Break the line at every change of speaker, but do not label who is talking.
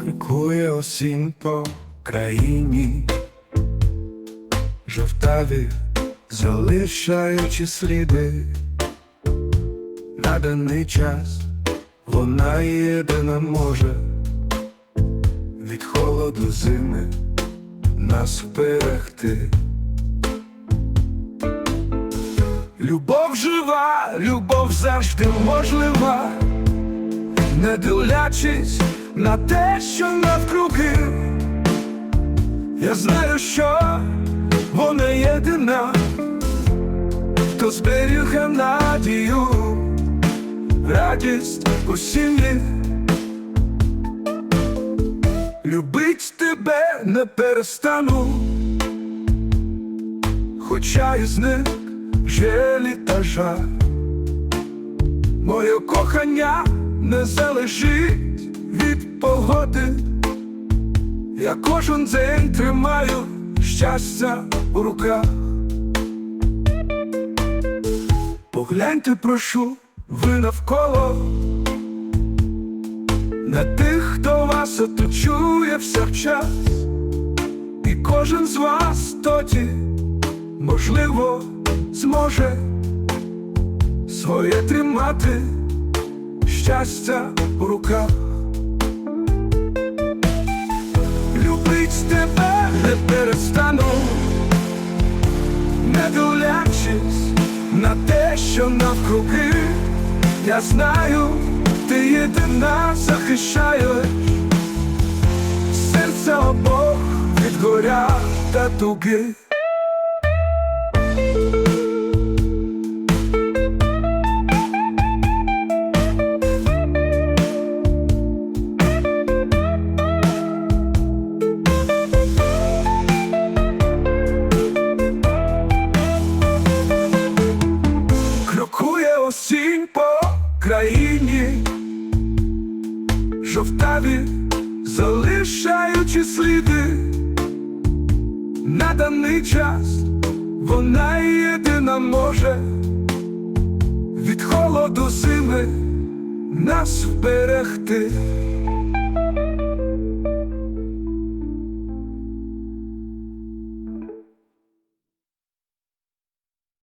Крикує осінь по країні, жовтаві, залишаючи сліди, на даний час вона єдина може. Від холоду зими нас вберегти. Любов жива, любов завжди можлива, не дивлячись на те, що навкруги. Я знаю, що вона єдина, хто зберіге надію, радість у сім'ї. Любить тебе не перестану, хоча і зник желі та жаль. Моє кохання не залежить від погоди. Я кожен день тримаю щастя у руках. Погляньте, прошу, ви навколо на тих, хто вас оточує всякчас, і кожен з вас тоді, можливо, зможе своє тримати щастя у руках. Любить тебе не перестану, не дивлячись на те, що навкруги, я знаю, ти єдина захищаєш серця обох від горя та туги. Країні, жовтаві, залишаючи сліди, на даний час вона єдина може. Від холоду зими нас вберегти.